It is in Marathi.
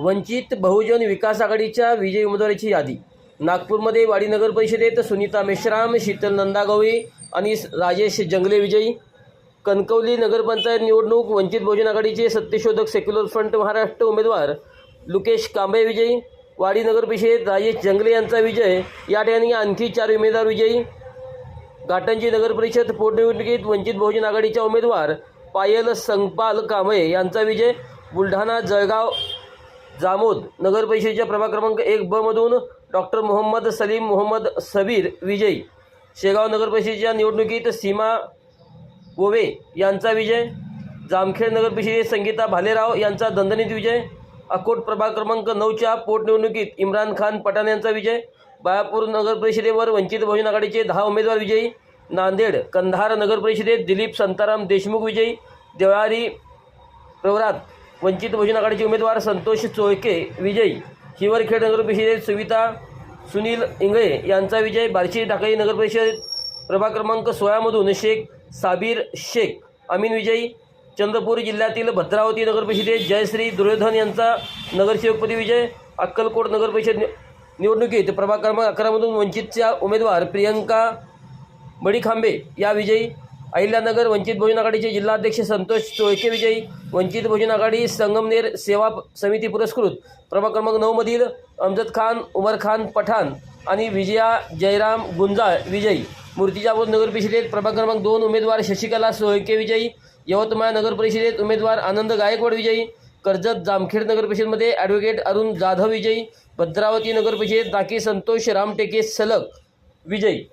वंचित बहुजन विकास आघाडीच्या विजयी उमेदवाराची यादी. नागपूरमध्ये वाडी नगर परिषदेत सुनीता मेश्राम शीतल नंदागवळी आणि राजेश जंगले विजयी. कणकवली नगरपंचायत निवडणूक वंचित बहुजन आघाडीचे सत्यशोधक सेक्युलर फ्रंट महाराष्ट्र उमेदवार लुकेश कांबळे विजयी. वाडी नगर परिषदेत राजेश जंगले यांचा विजय. या ठिकाणी आणखी चार उमेदवार विजयी. घाटंजी नगर परिषद पोटनिवडणुकीत वंचित बहुजन आघाडीच्या उमेदवार पायल संगपाल कांबळे यांचा विजय. बुलढाणा जळगाव जामोद नगर परिषदेच्या प्रभाग क्रमांक एक ब मधून डॉक्टर मोहम्मद सलीम मोहम्मद सबीर विजयी. शेगाव नगर परिषदेच्या निवडणुकीत सीमा गोवे यांचा विजय. जामखेड नगर परिषदेत संगीता भालेराव यांचा दणदणीत विजय. अकोट प्रभाग क्रमांक नऊच्या पोटनिवडणुकीत इम्रान खान पठाण यांचा विजय. बाळापूर नगर परिषदेवर वंचित बहुजन आघाडीचे दहा उमेदवार विजयी. नांदेड कंधार नगर परिषदेत दिलीप संताराम देशमुख विजयी. देवळारी प्रवरात वंचित बहुजन आघाडीचे उमेदवार संतोष चोळके विजयी. हिवरखेड नगरपरिषदेत सुविता सुनील इंगळे यांचा विजय. बार्शी ढाकळी नगरपरिषद प्रभाग क्रमांक सोळामधून शेख साबीर शेख अमीन विजयी. चंद्रपूर जिल्ह्यातील भद्रावती नगरपरिषदेत जयश्री दुर्योधन यांचा नगरसेवकपदी विजय. अक्कलकोट नगरपरिषद निवडणुकीत प्रभाग क्रमांक अकरामधून वंचितच्या उमेदवार प्रियंका बडीखांबे या विजयी. अहिल्यानगर वंचित बहुजन आघाडीचे जिल्हाध्यक्ष संतोष चोळके विजयी वंचित बहुजन आघाडी संगमनेर सेवा समिती पुरस्कृत. प्रभाग क्रमांक नऊमधील अमजद खान उमर खान पठाण आणि विजया जयराम गुंजाळ विजयी. मूर्तिजापूर नगर परिषदेत प्रभाग क्रमांक दोन उमेदवार शशिकला सोळके विजयी यवतमाळ नगर परिषदेत उमेदवार आनंद गायकवाड विजयी कर्जत जामखेड नगर परिषदेमध्ये ॲडव्होकेट अरुण जाधव विजयी भद्रावती नगर परिषदेत दाकी संतोष रामटेके सलग विजयी.